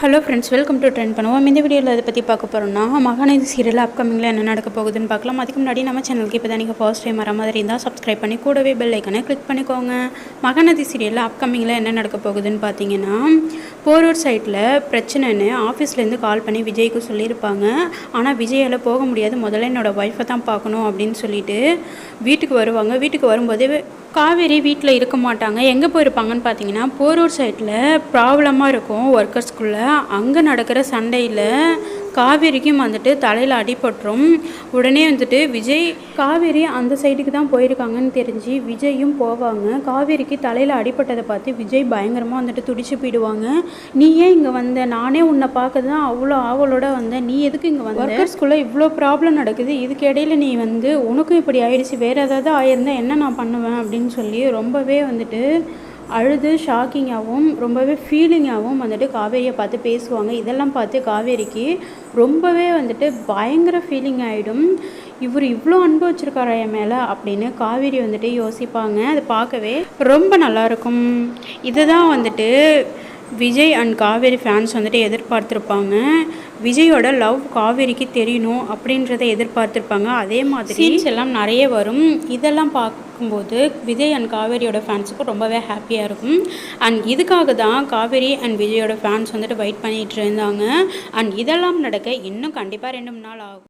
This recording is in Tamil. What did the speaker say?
Hello friends welcome to trend பண்ணுவோம் இந்த வீடியோவில் அதை பற்றி பார்க்க போகிறோம்னா மகாநதி சீரியல் அப்கமிங்கில் என்ன நடக்க போகுதுன்னு பார்க்கலாம். அதுக்கு முன்னாடி நம்ம சேனலுக்கு இப்போ தான் நீங்கள் ஃபர்ஸ்ட் டைம் வர மாதிரி இருந்தால் சப்ஸ்கிரைப் பண்ணி கூடவே பெல் ஐக்கனை கிளிக் பண்ணிக்கோங்க. மகாநதி சீரியலில் அப்கமிங்கில் என்ன நடக்க போகுதுன்னு பார்த்தீங்கன்னா போரூர் சைட்டில் பிரச்சனைன்னு ஆஃபீஸ்லேருந்து கால் பண்ணி விஜய்க்கு சொல்லியிருப்பாங்க. ஆனால் விஜயால் போக முடியாது. முதல்ல என்னோட ஒய்ஃபை தான் பார்க்கணும் அப்படின்னு சொல்லிட்டு வீட்டுக்கு வருவாங்க. வீட்டுக்கு வரும்போதே காவேரி வீட்டில் இருக்க மாட்டாங்க. எங்கே போயிருப்பாங்கன்னு பார்த்தீங்கன்னா போரூர் சைட்டில் ப்ராப்ளமாக இருக்கும் ஒர்க்கர்ஸ்குள்ளே அங்கே நடக்கிற சண்டையில் காவேரிக்கும் வந்துட்டு தலையில் அடிபட்டுரும். உடனே வந்துட்டு விஜய் காவேரி அந்த சைடுக்கு தான் போயிருக்காங்கன்னு தெரிஞ்சு விஜயும் போவாங்க. காவேரிக்கு தலையில் அடிபட்டதை பார்த்து விஜய் பயங்கரமாக வந்துட்டு துடிச்சு போயிடுவாங்க. நீ ஏன் இங்கே வந்த? நானே உன்னை பார்க்க தான் அவ்வளோ ஆவலோட வந்தேன் நீ எதுக்கு இங்கே வந்த? ஒர்க்கர்ஸ்குள்ளே இவ்வளோ ப்ராப்ளம் நடக்குது. இதுக்கு இடையில நீ வந்து உனக்கும் இப்படி ஆயிடுச்சு. வேறு ஏதாவது ஆயிருந்தா என்ன நான் பண்ணுவேன் அப்படின்னு சொல்லி ரொம்பவே வந்துட்டு அழுது ஷாக்கிங்காகவும் ரொம்பவே ஃபீலிங்காகவும் வந்துட்டு காவேரியை பார்த்து பேசுவாங்க. இதெல்லாம் பார்த்து காவேரிக்கு ரொம்பவே வந்துட்டு பயங்கர ஃபீலிங் ஆகிடும் இவர் இவ்வளோ அன்பு வச்சுருக்காரா என் மேலே அப்படின்னு காவேரி வந்துட்டு யோசிப்பாங்க. அது பார்க்கவே ரொம்ப நல்லாயிருக்கும் இதுதான் வந்துட்டு விஜய் அண்ட் காவேரி ஃபேன்ஸ் வந்துட்டு எதிர்பார்த்துருப்பாங்க. விஜயோட லவ் காவேரிக்கு தெரியணும் அப்படின்றத எதிர்பார்த்துருப்பாங்க. அதே மாதிரி சீன்ஸ் எல்லாம் நிறைய வரும். இதெல்லாம் பார்க்கும்போது விஜய் அண்ட் காவேரியோட ஃபேன்ஸுக்கு ரொம்பவே ஹாப்பியாக இருக்கும். அண்ட் இதுக்காக தான் காவேரி அண்ட் விஜயோட ஃபேன்ஸ் வந்துட்டு வெயிட் பண்ணிகிட்டு இருந்தாங்க. அண்ட் இதெல்லாம் நடக்க இன்னும் கண்டிப்பாக ரெண்டு மூணு நாள் ஆகும்.